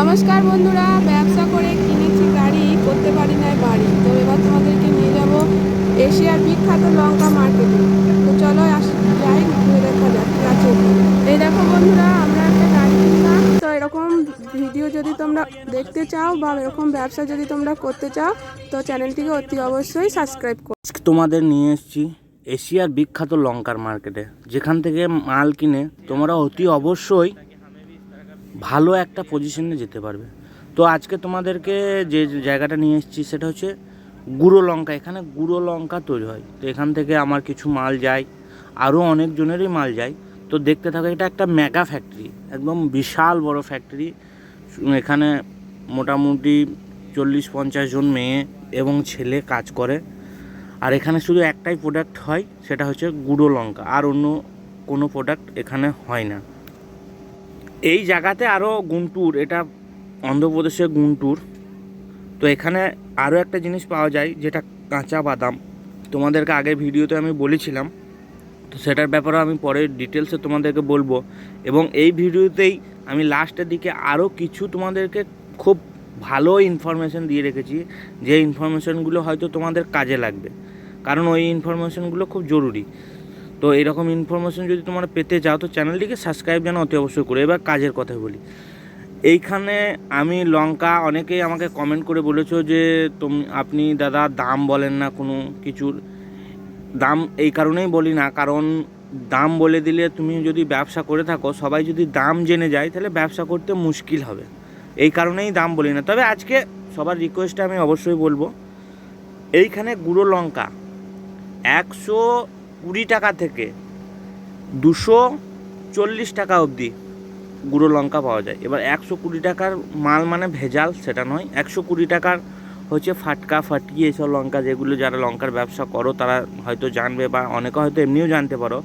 নমস্কার বন্ধুরা, ব্যবসা করে কিনেছি গাড়ি, করতে পারি না বাড়ি। তো এবার তোমাদেরকে নিয়ে যাব এশিয়ার বিখ্যাত লঙ্কা মার্কেটে। তো চলো যাই ঘুরে দেখা আছে। এই দেখো বন্ধুরা, আমরা একটা গাড়ি কিনলাম। তো এরকম ভিডিও যদি তোমরা দেখতে চাও বা এরকম ব্যবসা যদি তোমরা করতে চাও, তো চ্যানেলটিকে অতি অবশ্যই সাবস্ক্রাইব করো তোমাদের নিয়ে এসেছি এশিয়ার বিখ্যাত লঙ্কার মার্কেটে। যেখান থেকে মাল কিনে তোমরা অতি অবশ্যই ভালো একটা পজিশনে যেতে পারবে। তো আজকে তোমাদেরকে যে জায়গাটা নিয়ে এসেছি সেটা হচ্ছে গুঁড়ো লঙ্কা। এখানে গুঁড়ো লঙ্কা তৈরি হয়। তো এখান থেকে আমার কিছু মাল যায় আরও অনেকজনেরই মাল যায়। তো দেখতে থাকো, এটা একটা মেগা ফ্যাক্টরি একদম বিশাল বড় ফ্যাক্টরি এখানে মোটামুটি চল্লিশ পঞ্চাশ জন মেয়ে এবং ছেলে কাজ করে। আর এখানে শুধু একটাই প্রোডাক্ট হয়, সেটা হচ্ছে গুঁড়ো লঙ্কা। আর অন্য কোনো প্রোডাক্ট এখানে হয় না। এই জায়গাতে আরও গুন্টুর, এটা অন্ধ্রপ্রদেশের গুন্টুর। তো এখানে আরও একটা জিনিস পাওয়া যায়, যেটা কাঁচা বাদাম। তোমাদেরকে আগের ভিডিওতে আমি বলেছিলাম, তো সেটার ব্যাপারে আমি পরে ডিটেলসে তোমাদেরকে বলব। এবং এই ভিডিওতেই আমি লাস্টের দিকে আরও কিছু তোমাদেরকে খুব ভালো ইনফরমেশন দিয়ে রেখেছি, যে ইনফরমেশনগুলো হয়তো তোমাদের কাজে লাগবে। কারণ ওই ইনফরমেশনগুলো খুব জরুরি। তো এরকম ইনফরমেশন যদি তোমরা পেতে চাও তো চ্যানেলটিকে সাবস্ক্রাইব যেন অতি অবশ্যই করে। এবার কাজের কথা বলি। এইখানে আমি লঙ্কা, অনেকেই আমাকে কমেন্ট করে বলেছ যে, তুমি, আপনি দাদা দাম বলেন না কোনো কিছুর। দাম এই কারণেই বলি না, কারণ দাম বলে দিলে তুমি যদি ব্যবসা করে থাকো, সবাই যদি দাম জেনে যায়, তাহলে ব্যবসা করতে মুশকিল হবে। এই কারণেই দাম বলি না। তবে আজকে সবার রিকোয়েস্টে আমি অবশ্যই বলব, এইখানে গুঁড়ো লঙ্কা, একশো কুড়ি টাকা থেকে দুশো চল্লিশ টাকা অবধি গুঁড়ো লঙ্কা পাওয়া যায়। এবার একশো কুড়ি টাকার মাল মানে ভেজাল, সেটা নয়। একশো কুড়ি টাকার হচ্ছে ফাটকা ফাটকি এসব লঙ্কা, যেগুলো যারা লঙ্কার ব্যবসা করো, তারা হয়তো জানবে বা অনেকে হয়তো এমনিও জানতে পারো,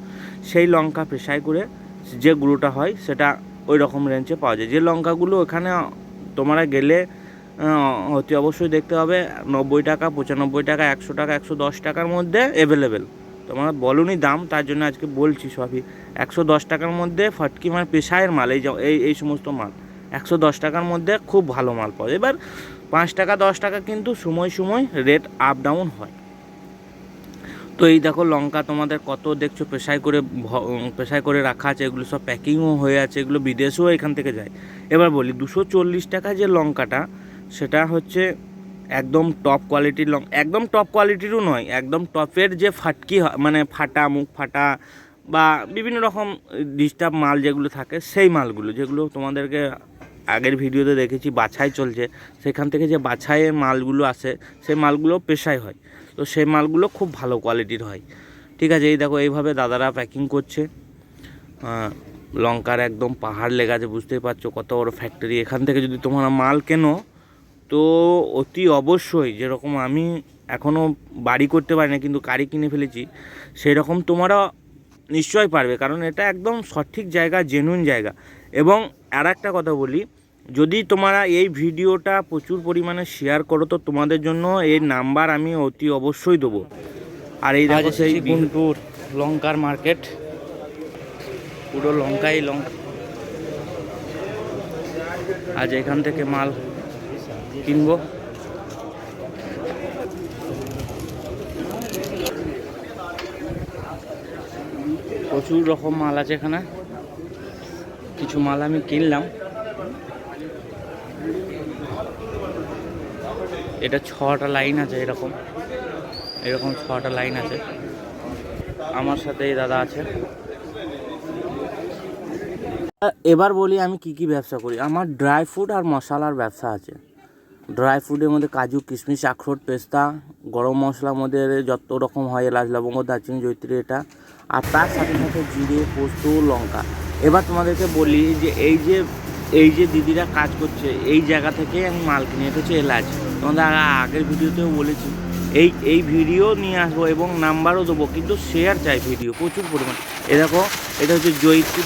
সেই লঙ্কা পেশায় করে যে গুঁড়োটা হয়, সেটা ওই রকম রেঞ্জে পাওয়া যায়। যে লঙ্কাগুলো ওখানে তোমরা গেলে অতি অবশ্যই দেখতে হবে, নব্বই টাকা, পঁচানব্বই টাকা, একশো টাকা, একশো দশ টাকার মধ্যে অ্যাভেলেবেল তোমরা বলুনি দাম, তার জন্য আজকে বলছি সবই। একশো দশ টাকার মধ্যে ফটকি মানে পেশায়ের মাল, এই এই এই সমস্ত মাল। একশো দশ টাকার মধ্যে খুব ভালো মাল পাওয়া যায়। এবার পাঁচ টাকা, দশ টাকা কিন্তু সময় সময় রেট আপ ডাউন হয়। তো এই দেখো লঙ্কা তোমাদের কত দেখছ, পেশায় করে পেশায় করে রাখা আছে, এগুলো সব প্যাকিংও হয়ে আছে, এগুলো বিদেশেও এখান থেকে যায়। এবার বলি, দুশো চল্লিশ টাকা যে লঙ্কাটা, সেটা হচ্ছে একদম টপ কোয়ালিটির লঙ্কা একদম টপ কোয়ালিটিরও নয়, একদম টপের যে ফাটকি মানে ফাটা মুখ, ফাটা বা বিভিন্ন রকম ডিস্টার্ব মাল যেগুলো থাকে, সেই মালগুলো, যেগুলো তোমাদেরকে আগের ভিডিওতে দেখেছি, বাছাই চলছে, সেখান থেকে যে বাছাইয়ের মালগুলো আসে, সেই মালগুলো পেশায় হয়। তো সেই মালগুলো খুব ভালো কোয়ালিটির হয়। ঠিক আছে, এই দেখো, এইভাবে দাদারা প্যাকিং করছে। লঙ্কার একদম পাহাড় লেগে আছে, বুঝতেই পারছ কত বড় ফ্যাক্টরি এখান থেকে যদি তোমরা মাল কেনো তো অতি অবশ্যই যেরকম আমি এখনও বাড়ি করতে পারি না কিন্তু গাড়ি কিনে ফেলেছি সেই রকম তোমরা নিশ্চয়ই পারবে কারণ এটা একদম সঠিক জায়গা জেনুইন জায়গা। এবং আর একটা কথা বলি যদি তোমরা এই ভিডিওটা প্রচুর পরিমাণে শেয়ার করো তো তোমাদের জন্য এই নাম্বার আমি অতি অবশ্যই দেবো। আর এই দেখো সেই গুন্টুর লঙ্কার মার্কেট পুরো লঙ্কাই লঙ্কা। আজ এখান থেকে মাল কিনবো। প্রচুর রকম মাল আছে এখানে। কিছু মাল আমি কিনলাম। এটা ছটা লাইন আছে এরকম। এরকম ছটা লাইন আছে। আমার সাথে এই দাদা আছে। এবার বলি আমি কি কি ব্যবসা করি। আমার ড্রাই ফ্রুট আর মশলার ব্যবসা আছে। ড্রাই ফ্রুটের মধ্যে কাজু, কিশমিশ, আখরোট, পেস্তা, গরম মশলার মধ্যে যত রকম হয়, এলাচ, লবঙ্গ, দারচিনি জৈত্রী এটা। আর তার সাথে সাথে জিরে, পোস্ত, লঙ্কা। এবার তোমাদেরকে বলি যে এই যে এই যে দিদিরা কাজ করছে, এই জায়গা থেকে আমি মাল কিনে এটা হচ্ছে এলাচ। তোমাদের আগের ভিডিওতেও বলেছি এই এই ভিডিও নিয়ে আসব এবং নাম্বারও দেবো, কিন্তু শেয়ার চাই ভিডিও প্রচুর পরিমাণ। এ দেখো, এটা হচ্ছে জৈত্রী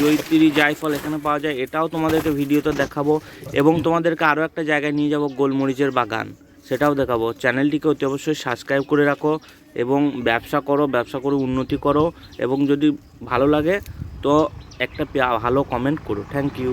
জৈত্রী জায়ফল এখানে পাওয়া যায়, এটাও তোমাদেরকে ভিডিওতে দেখাবো। এবং তোমাদেরকে আরও একটা জায়গায় নিয়ে যাব, গোলমরিচের বাগান, সেটাও দেখাবো। চ্যানেলটিকে অতি অবশ্যই সাবস্ক্রাইব করে রাখো এবং ব্যবসা করো, ব্যবসা করে উন্নতি করো, এবং যদি ভালো লাগে, তো একটা ভালো কমেন্ট করো। Thank you